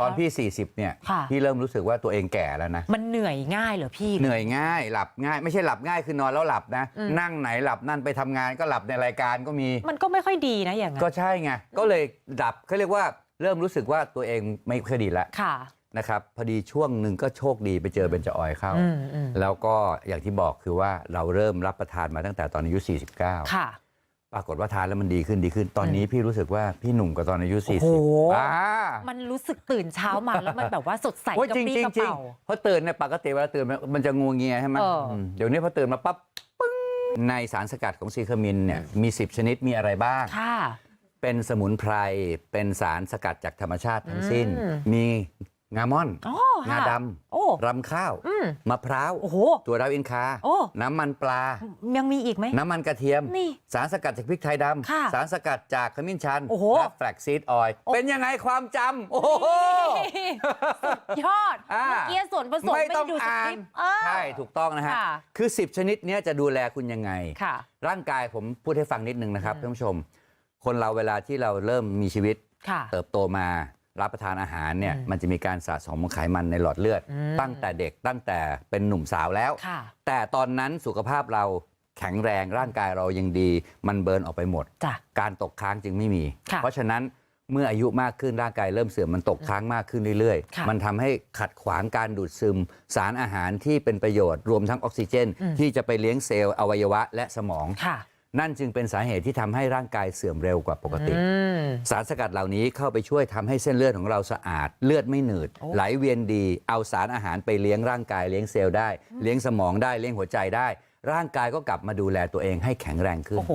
ตอนพี่ 40 เนี่ย ค่ะ พี่เริ่มรู้สึกว่าตัวเองแก่แล้วนะ มันเหนื่อยง่ายเหรอพี่ เหนื่อยง่ายหลับง่ายไม่ใช่หลับง่ายคือนอนแล้วหลับนะ อืม นั่งไหนหลับนั่นไปทำงานก็หลับในรายการก็มี มันก็ไม่ค่อยดีนะอย่างนั้นก็ใช่ไง ก็เลยดับเขาเรียกว่าเริ่มรู้สึกว่าตัวเองไม่ค่อยดีแล้วค่ะนะครับพอดีช่วงหนึ่งก็โชคดีไปเจอเบญจออยเข้า อืมอืมแล้วก็อย่างที่บอกคือว่าเราเริ่มรับประทานมาตั้งแต่ตอนอายุ 49 ค่ะ ปรากฏว่าทานแล้วมันดีขึ้นดีขึ้น ตอนนี้พี่รู้สึกว่าพี่หนุ่มกว่าตอนอายุโอ้โห40อ่ามันรู้สึกตื่นเช้ามาแล้วมันแบบว่าสดใสโอ้ยกระจริงปี้จริงกระจริงเป๋า เพราะตื่นเนี่ยปกติเวลาตื่นมันมันจะงูเงียใช่ไหมเอออื มเดี๋ยวนี้พอตื่นมาปั๊บปึ้งในสารสกัดของซีคามินเนี่ยมี 10 ชนิดมีอะไรบ้าง ค่ะ เป็นสมุนไพร เป็นสารสกัดจากธรรมชาติทั้งสิ้น อืม มี งาม่อนอ๋องาค่ะดโอ้ำรำข้าว อืมมะพร้าว โอ้โห ตัวดาวอินคา โอ้ น้ำมันปลา ยังมีอีกไหม น้ำมันกระเทียม นี่สารสกัดจากพริกไทยดค่ะำสารสกัดจากขมิ้นชันโอ้โหและแฟลกซีดออยล์โอ้ เป็นยังไงความจำโอ้โหยอด อ่า เมื่อกี้ส่วนผสมไม่ไม่ต้องได้ดูสอ่าครินปต์เออ ใช่ถูกต้องนะฮะ ค่ะ คือ 10 ชนิดเนี้ยจะดูแลคุณยังไง ค่ะ ร่างกายผมพูดให้ฟังนิดนึงนะครับอืม ท่านผู้ชม คนเราเวลาที่เราเริ่มมีชีวิตค่ะ เติบโตมา รับประทานอาหารเนี่ยอืมมันจะมีการสะสมของไขมันในหลอดเลือดอืมตั้งแต่เด็กตั้งแต่เป็นหนุ่มสาวแล้วค่ะแต่ตอนนั้นสุขภาพเราแข็งแรงร่างกายเรายังดี มันเบิร์นออกไปหมดจ้ะการตกค้างจึงไม่มีค่ะเพราะฉะนั้นเมื่ออายุมากขึ้นร่างกายเริ่มเสื่อมมันตกค้างมากขึ้นเรื่อยค่ะๆมันทำให้ขัดขวางการดูดซึม สารอาหารที่เป็นประโยชน์รวมทั้งออกซิเจนอืมที่จะไปเลี้ยงเซลล์อวัยวะและสมองค่ะ นั่นจึงเป็นสาเหตุที่ทำให้ร่างกายเสื่อมเร็วกว่าปกติอืมสารสกัดเหล่านี้เข้าไปช่วยทำให้เส้นเลือดของเราสะอาด เลือดไม่หนืดโอ้ไหลเวียนดี เอาสารอาหารไปเลี้ยงร่างกายเลี้ยงเซลล์ได้ เลี้ยงสมองได้เลี้ยงหัวใจได้ ร่างกายก็กลับมาดูแลตัวเองให้แข็งแรงขึ้นโอ้โห